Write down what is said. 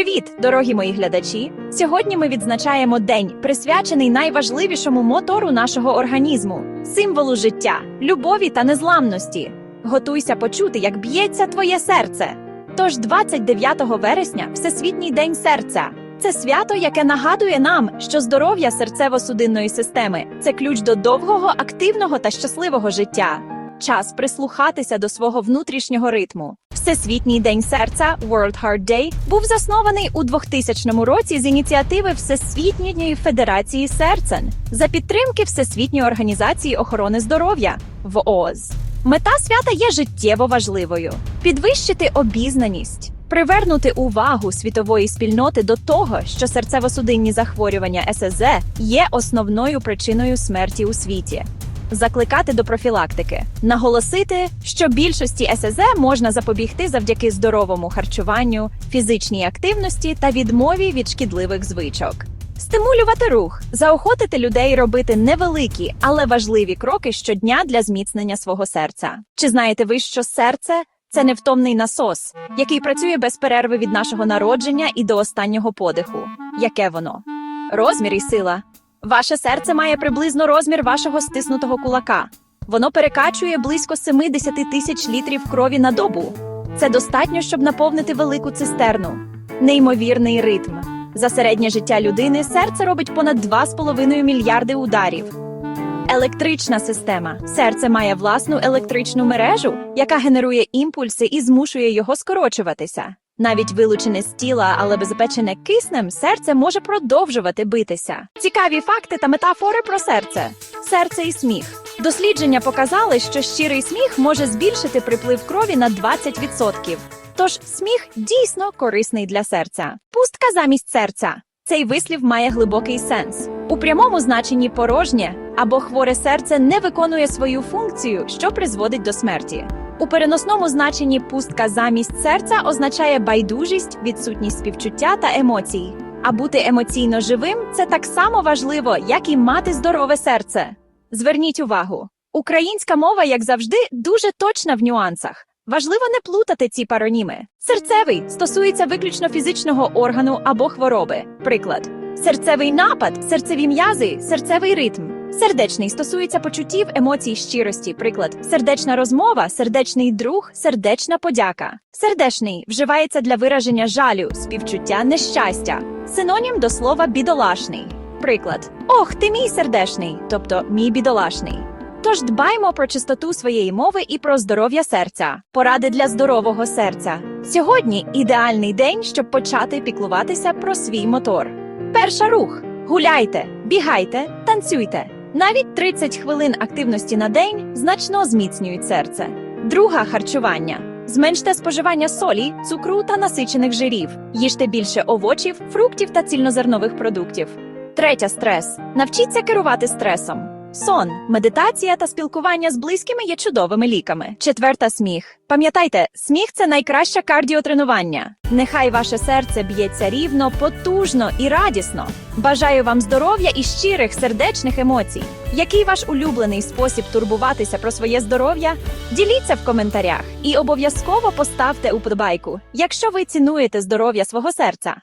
Привіт, дорогі мої глядачі! Сьогодні ми відзначаємо день, присвячений найважливішому мотору нашого організму символу життя, любові та незламності. Готуйся почути, як б'ється твоє серце. Тож 29 вересня Всесвітній день серця. Це свято, яке нагадує нам, що здоров'я серцево-судинної системи це ключ до довгого, активного та щасливого життя. Час прислухатися до свого внутрішнього ритму. Всесвітній день серця World Heart Day був заснований у 2000 році з ініціативи Всесвітньої Федерації серцен за підтримки Всесвітньої організації охорони здоров'я в ООЗ. Мета свята є життєво важливою: підвищити обізнаність, привернути увагу світової спільноти до того, що серцево-судинні захворювання ССЗ є основною причиною смерті у світі закликати до профілактики, наголосити, що більшості СЗ можна запобігти завдяки здоровому харчуванню, фізичній активності та відмові від шкідливих звичок. Стимулювати рух, заохотити людей робити невеликі, але важливі кроки щодня для зміцнення свого серця. Чи знаєте ви, що серце це невтомний насос, який працює без перерви від нашого народження і до останнього подиху? Яке воно? Розмір і сила. Ваше серце має приблизно розмір вашого стиснутого кулака. Воно перекачує близько 70 тисяч літрів крові на добу. Це достатньо, щоб наповнити велику цистерну. Неймовірний ритм. За середнє життя людини серце робить понад 2,5 мільярди ударів. Електрична система. Серце має власну електричну мережу, яка генерує імпульси і змушує його скорочуватися. Навіть вилучене з тіла, але безпечене киснем, серце може продовжувати битися. Цікаві факти та метафори про серце. Серце і сміх. Дослідження показали, що щирий сміх може збільшити приплив крові на 20%. Тож сміх дійсно корисний для серця. Пустка замість серця. Цей вислів має глибокий сенс. У прямому значенні порожнє або хворе серце не виконує свою функцію, що призводить до смерті. У переносному значенні пустка замість серця означає байдужість, відсутність співчуття та емоцій. А бути емоційно живим це так само важливо, як і мати здорове серце. Зверніть увагу, українська мова, як завжди, дуже точна в нюансах. Важливо не плутати ці пароніми. Серцевий стосується виключно фізичного органу або хвороби. Приклад: серцевий напад, серцеві м'язи, серцевий ритм. Сердечний стосується почуттів, емоцій, щирості. Приклад: сердечна розмова, сердечний друг, сердечна подяка. Сердечний вживається для вираження жалю, співчуття, нещастя. Синонім до слова бідолашний. Приклад: Ох, ти мій сердешний, тобто мій бідолашний. Тож дбаймо про чистоту своєї мови і про здоров'я серця, поради для здорового серця. Сьогодні ідеальний день, щоб почати піклуватися про свій мотор. Перша рух: гуляйте, бігайте, танцюйте. Навіть 30 хвилин активності на день значно зміцнюють серце. Друга харчування. Зменште споживання солі, цукру та насичених жирів. Їжте більше овочів, фруктів та цільнозернових продуктів. Третя стрес. Навчіться керувати стресом. Сон, медитація та спілкування з близькими є чудовими ліками. Четверта сміх. Пам'ятайте, сміх це найкраще кардіотренування. Нехай ваше серце б'ється рівно, потужно і радісно. Бажаю вам здоров'я і щирих сердечних емоцій. Який ваш улюблений спосіб турбуватися про своє здоров'я? Діліться в коментарях і обов'язково поставте уподобайку, якщо ви цінуєте здоров'я свого серця.